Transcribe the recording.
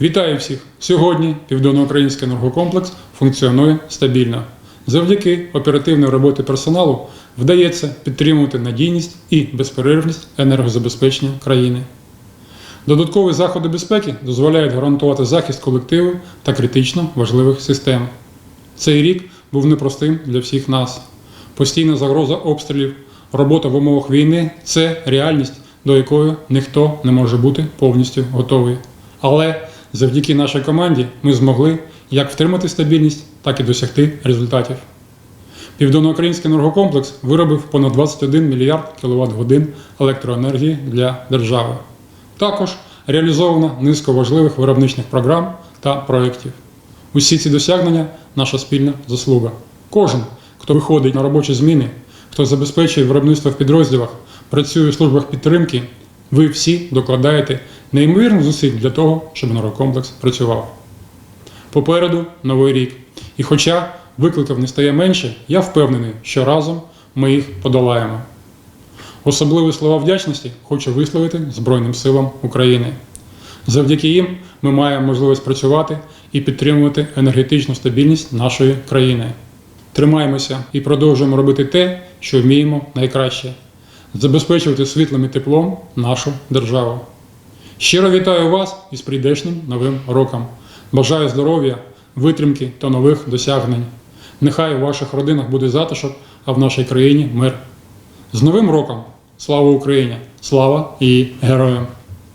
Вітаю всіх! Сьогодні Південноукраїнський енергокомплекс функціонує стабільно. Завдяки оперативної роботи персоналу вдається підтримувати надійність і безперервність енергозабезпечення країни. Додаткові заходи безпеки дозволяють гарантувати захист колективу та критично важливих систем. Цей рік був непростим для всіх нас. Постійна загроза обстрілів, робота в умовах війни це реальність, до якої ніхто не може бути повністю готовий. Але завдяки нашій команді ми змогли як втримати стабільність, так і досягти результатів. Південноукраїнський енергокомплекс виробив понад 21 мільярд кВт годин електроенергії для держави. Також реалізовано низку важливих виробничних програм та проєктів. Усі ці досягнення наша спільна заслуга. Кожен, хто виходить на робочі зміни, хто забезпечує виробництво в підрозділах, працює у службах підтримки, ви всі докладаєте неймовірних зусиль для того, щоб енергокомплекс працював. Попереду новий рік. І хоча викликів не стає менше, я впевнений, що разом ми їх подолаємо. Особливі слова вдячності хочу висловити Збройним силам України. Завдяки їм ми маємо можливість працювати і підтримувати енергетичну стабільність нашої країни. Тримаємося і продовжуємо робити те, що вміємо найкраще забезпечувати світлом і теплом нашу державу. Щиро вітаю вас із прийдешнім новим роком. Бажаю здоров'я, витримки та нових досягнень. Нехай у ваших родинах буде затишок, а в нашій країні мир. З Новим роком! Слава Україні! Слава і героям!